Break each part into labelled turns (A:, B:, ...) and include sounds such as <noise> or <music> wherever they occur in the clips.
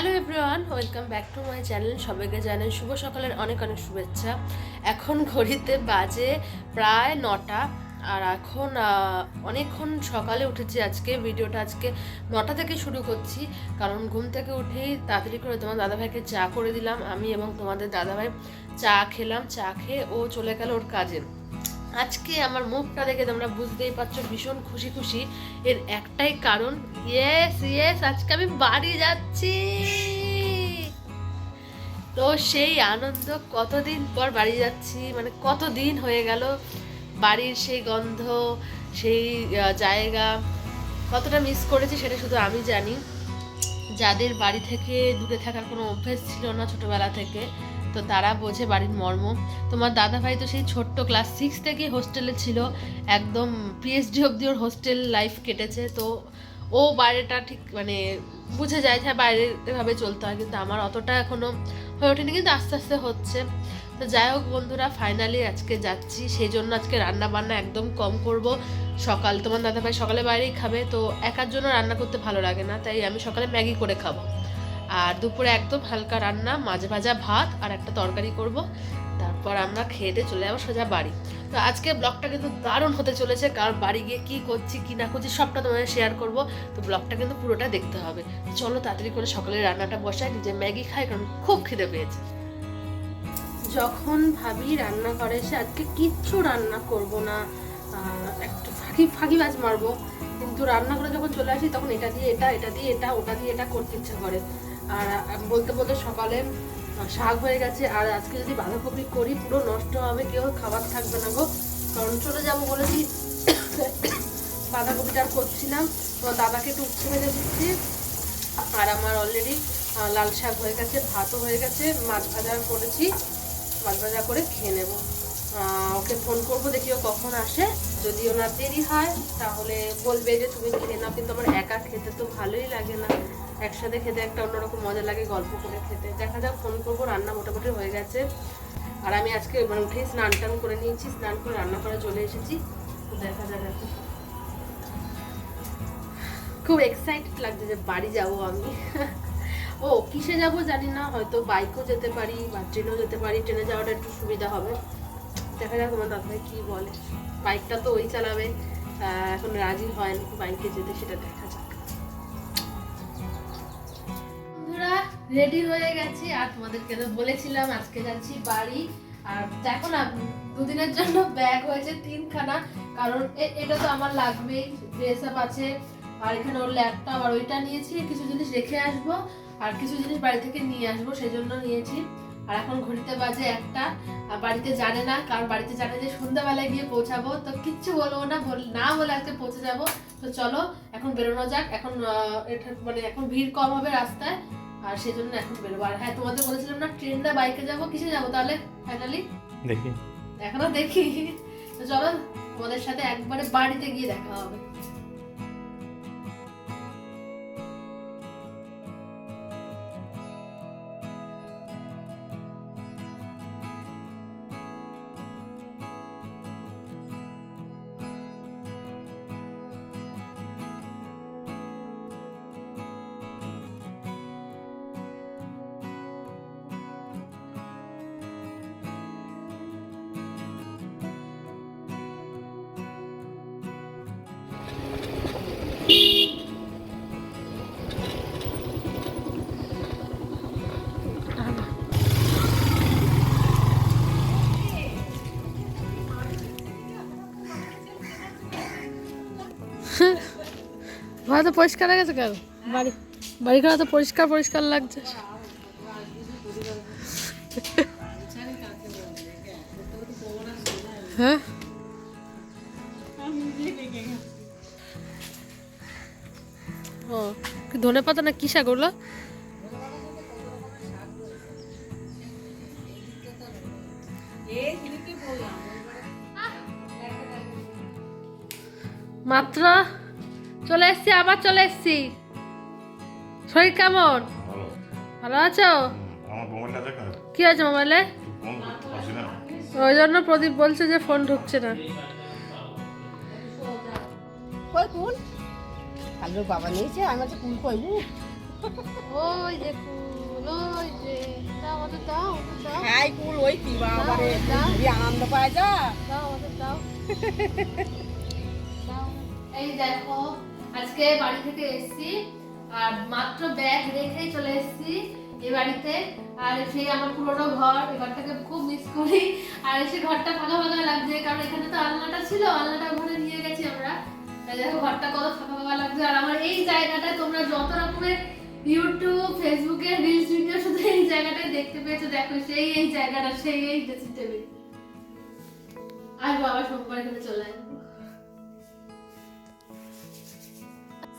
A: Hello everyone welcome back to my channel সবাইকে জানাই শুভ সকালের অনেক অনেক শুভেচ্ছা। এখন ঘড়িতে বাজে প্রায় নটা, আর এখন অনেকক্ষণ সকালে উঠেছি আজকে। ভিডিওটা আজকে নটা থেকে শুরু করছি, কারণ ঘুম থেকে উঠেই তাড়াতাড়ি করে তোমার দাদাভাইকে চা করে দিলাম, আমি এবং তোমাদের দাদাভাই চা খেলাম। চা খেয়ে ও চলে গেল ওর কাজে। আজকে আমার মুখটা দেখে তোমরা বুঝতেই পারছ, ভীষণ খুশি খুশি। এর একটাই কারণ ইয়েস ইয়েস আজকে আমি বাড়ি যাচ্ছি। তো সেই আনন্দ, কতদিন পর বাড়ি যাচ্ছি মানে কতদিন হয়ে গেল, বাড়ির সেই গন্ধ, সেই জায়গা, কতটা মিস করেছি সেটা শুধু আমি জানি। যাদের বাড়ি থেকে দূরে থাকার কোনো অভ্যেস ছিল না ছোটবেলা থেকে তো তারা বোঝে বাড়ির মর্ম। তোমার দাদা ভাই তো সেই ছোট্ট ক্লাস সিক্স থেকে হোস্টেলে ছিল। একদম পিএইচডি অবধি ওর হোস্টেল লাইফ কেটেছে। তো ও বাইরেটা ঠিক মানে বুঝে যায় যে বাইরে এভাবে চলতে হয়। কিন্তু আমার অতটা এখনও হয়ে ওঠেনি। কিন্তু আস্তে আস্তে হচ্ছে। তো যাই হোক বন্ধুরা ফাইনালি আজকে যাচ্ছি। সেই জন্য আজকে রান্না বান্না একদম কম করব। সকাল তোমার দাদা ভাই সকালে বাইরেই খাবে। তো একার জন্য রান্না করতে ভালো লাগে না। তাই আমি সকালে ম্যাগি করে খাব। আর দুপুরে একদম হালকা রান্না, মাঝে ভাজা ভাত আর একটা তরকারি করব। তারপর আমরা খেয়ে চলে যাব সোজা বাড়ি। তো আজকে ব্লগটা কিন্তু দারুণ হতে চলেছে, কারণ বাড়ি গিয়ে কী করছি, কী না করছি সবটা তোমাদের শেয়ার করব। তো ব্লগটা কিন্তু পুরোটা দেখতে হবে। চলো তাড়াতাড়ি করে সকালে রান্নাটা বসাই, নিজে ম্যাগি খাই, কারণ খুব খিদে পেয়েছে। যখন ভাবি রান্না করে, সে আজকে কিচ্ছু রান্না করব না। একটু ফাঁকি ফাঁকি বাজ মারবো। কিন্তু রান্না করে যখন চলে আসি, তখন এটা দিয়ে, এটা এটা দিয়ে, এটা, ওটা দিয়ে, এটা করতে ইচ্ছা করে। আর বলতে বলতে সকালে শাক হয়ে গেছে। আর আজকে যদি বাঁধাকপি করি, পুরো নষ্ট হবে, কেউ খাবার থাকবে না গো। কারণ চলে যাব বলেছি, <coughs> বাঁধাকপিটা আর করছিলাম তো দাদাকে একটু উচ্ছে দিচ্ছি। আর আমার অলরেডি লাল শাক হয়ে গেছে, ভাতও হয়ে গেছে, মাছ ভাজা করেছি। মাছ ভাজা করে খেয়ে নেব। ওকে ফোন করব, দেখি ও কখন আসে। যদি ওনার দেরি হয়, তাহলে বলবে যে তুমি খেয়ে নাও, কিন্তু আমার একা খেতে তো ভালোই লাগে না। একসাথে খেতে একটা অন্যরকম মজা লাগে, গল্প করে খেতে। দেখা যাক ফোন করব, রান্না মোটামুটি হয়ে গেছে। আর আমি আজকে মানে উঠেই স্নান টান করে নিয়েছি, স্নান করে রান্না করে চলে এসেছি। দেখা যাক খুব এক্সাইটেড লাগছে যে বাড়ি যাব আমি। <laughs> ও, কিসে যাব জানি না, হয়তো বাইকও যেতে পারি বা ট্রেনেও যেতে পারি। ট্রেনে যাওয়াটা একটু সুবিধা হবে। দেখা যাক তোমার দাদাভাই কি বলে। বাইকটা তো ওই চালাবে। এখন রাজি হয় নাকি বাইকে যেতে, সেটা দেখা রেডি হয়ে গেছি, আর তোমাদেরকে তো বলেছিলাম আজকে যাচ্ছি বাড়ি। আর দেখো না, দুদিনের জন্য ব্যাগ হয়েছে তিনখানা, কারণ এটা তো আমার লাগবেই ড্রেস আপ আছে, আর এখানে ওর ল্যাপটপ আর ওইটা নিয়েছি, কিছু জিনিস রেখে আসব, আর কিছু জিনিস বাড়ি থেকে নিয়ে আসব সেই জন্য নিয়েছি। আর এখন ঘড়িতে বাজে একটা, আর বাড়িতে জানে না, কারণ বাড়িতে জানে যে সন্ধ্যাবেলায় গিয়ে পৌঁছাবো, তো কিচ্ছু বলব না না বলে আজকে পৌঁছে যাব। তো চলো, এখন বেরোনো যাক, এখন মানে এখন ভিড় কম হবে রাস্তায় আর সেজন্য এখন বেরোবো। আর হ্যাঁ তোমাদের বলেছিলাম না ট্রেন না বাইকে যাব কিসে যাব তাহলে ফাইনালি
B: দেখি।
A: এখনও দেখি। চলো তোমাদের সাথে একবারে বাড়িতে গিয়ে দেখা হবে। ঘর তো পরিষ্কার হয়ে গেছে কেন? বাড়ি। বাড়ি ঘর তো পরিষ্কার পরিষ্কার লাগছে। হ্যাঁ? ও ধনে পাতা না কি শাক ওগুলো? মাত্র চলে এসছি আবার চলে এসছি। শরীর কেমন?
B: ভালো।
A: আছো? কি আছে মোবাইলে? ওই জন্য প্রদীপ বলছে যে ফোন ঢুকছে না।
C: কই কুল কালো বাবা নিয়েছে আমি বলছি কুল কইবু
A: ওই যে কুল ওই যে। দাও আমাদের দাও আমাদের
C: কুল ওই কি বাবারে
A: দাও।
C: কি আনন্দ পায় যা
A: দাও আমাদের দাও। দাও। এই দেখো আজকে বাড়ি থেকে এসেছি, আর মাত্র ব্যাগ রেখেই চলে এসেছি এই বাড়িতে। আর সেই আমার পুরোনো ঘর, এই ঘরটাকে খুব মিস করি। আর এসে ঘরটা ফাঁকা ফাঁকা লাগছে কারণ এখানে তো আলনাটা ছিল, আলনাটা ঘরে নিয়ে গেছি আমরা। দেখো ঘরটা কত ফাঁকা ফাঁকা লাগছে আর আমার এই জায়গাটায় তোমরা যত রকমের ইউটিউব ফেসবুকে রিলস ভিডিও শুধু এই জায়গাটায় দেখতে পেয়েছ, দেখো সেই এই জায়গাটা, সেই এই ড্রেসিং টেবিল আর বাবা সোমবার এখানে চলে আসব।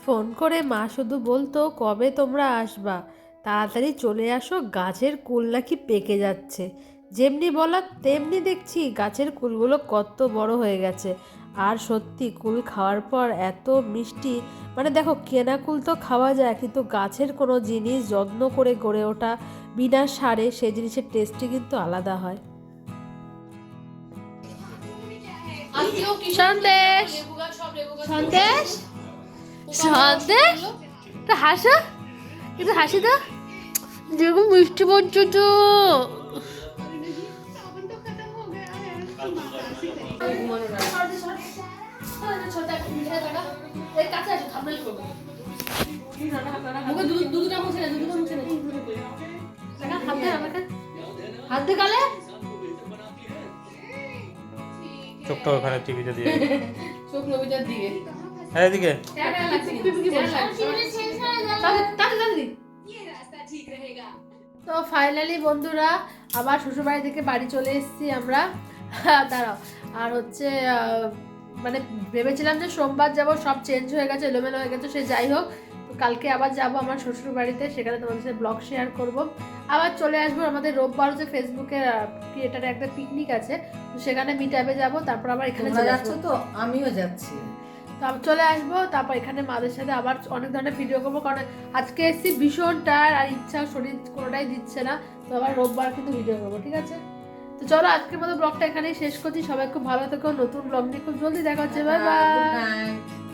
D: ফোন করে মা শুধু বলতো কবে তোমরা আসবা? তাড়াতাড়ি চলে আসো গাছের কুল নাকি পেকে যাচ্ছে। যেমনি বলা তেমনি দেখছি গাছের কুলগুলো কত বড় হয়ে গেছে। আর সত্যি কুল খাওয়ার পর এত মিষ্টি মানে দেখো কেনা কুল তো খাওয়া যায় কিন্তু গাছের কোনো জিনিস যত্ন করে গড়ে ওঠা বিনা সারে সেই জিনিসের টেস্টই কিন্তু আলাদা হয়।
A: সন্দেশ? সন্দেশ? সন্দেশ একটা হাসো? একটু হাসি তো? যেরকম মিষ্টি বলছো তো। হাত
E: চোখটা ওখানে টিভিতে দিয়ে
A: চোখ নবীটার দিকে।
E: হ্যাঁ এদিকে।
A: তো ফাইনালি বন্ধুরা আবার শ্বশুরবাড়ি থেকে বাড়ি চলে এসেছি আমরা। দাঁড়াও। আর হচ্ছে মানে ভেবেছিলাম যে সোমবার যাব সব চেঞ্জ হয়ে গেছে এলোমেলো হয়ে গেছে সে যাই হোক। কালকে আবার যাব আমার শ্বশুর বাড়িতে সেখানে তোমাদের সাথে ব্লগ শেয়ার করব। আবার চলে আসব আমাদের রোববার হচ্ছে ফেসবুকে ক্রিয়েটারে একটা পিকনিক আছে সেখানে মিট আপে যাব তারপর আবার এখানে চলে
C: যাচ্ছ তো আমিও যাচ্ছি।
A: তো আমি চলে আসব তারপর এখানে মাদের সাথে আবার অনেক ধরনের ভিডিও করব কারণ আজকে এসেছি ভীষণ টায়ার আর ইচ্ছা শরীর কোনোটাই দিচ্ছে না তো আবার রোববার কিন্তু ভিডিও করব ঠিক আছে? তো চলো আজকের মতো ব্লগটা এখানেই শেষ করছি সবাই খুব ভালো থেকো নতুন ব্লগ নিয়ে খুব জলদি দেখা হচ্ছে বাই বাই
C: গুড নাইট